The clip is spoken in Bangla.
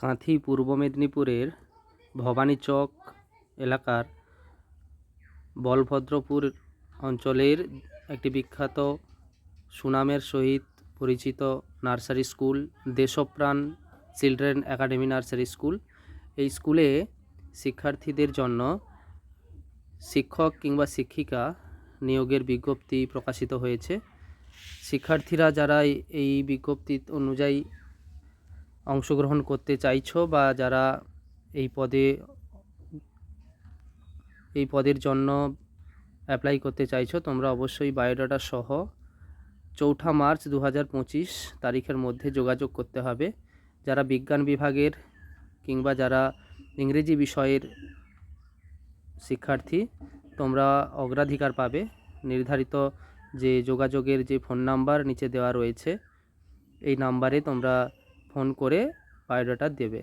কাঁথি পূর্ব মেদিনীপুরের ভবানী চক এলাকার বলভদ্রপুর অঞ্চলের একটি বিখ্যাত সুনামের সহিত পরিচিত nursery school, Deshapran children academy nursery school. এই স্কুলে শিক্ষার্থীদের জন্য শিক্ষক কিংবা শিক্ষিকা নিয়োগের বিজ্ঞপ্তি প্রকাশিত হয়েছে। শিক্ষার্থীরা যারা এই বিজ্ঞপ্তি অনুযায়ী অংশগ্রহণ করতে চাইছো বা যারা এই পদে, এই পদের জন্য অ্যাপ্লাই করতে চাইছো, তোমরা অবশ্যই বায়োডাটা সহ চৌঠা মার্চ দু হাজার পঁচিশ তারিখের মধ্যে যোগাযোগ করতে হবে। যারা বিজ্ঞান বিভাগের কিংবা যারা ইংরেজি বিষয়ের শিক্ষার্থী, তোমরা অগ্রাধিকার পাবে। নির্ধারিত যে যোগাযোগের যে ফোন নাম্বার নিচে দেওয়া রয়েছে, এই নাম্বারে তোমরা ফোন করে বায়োডাটা দেবে।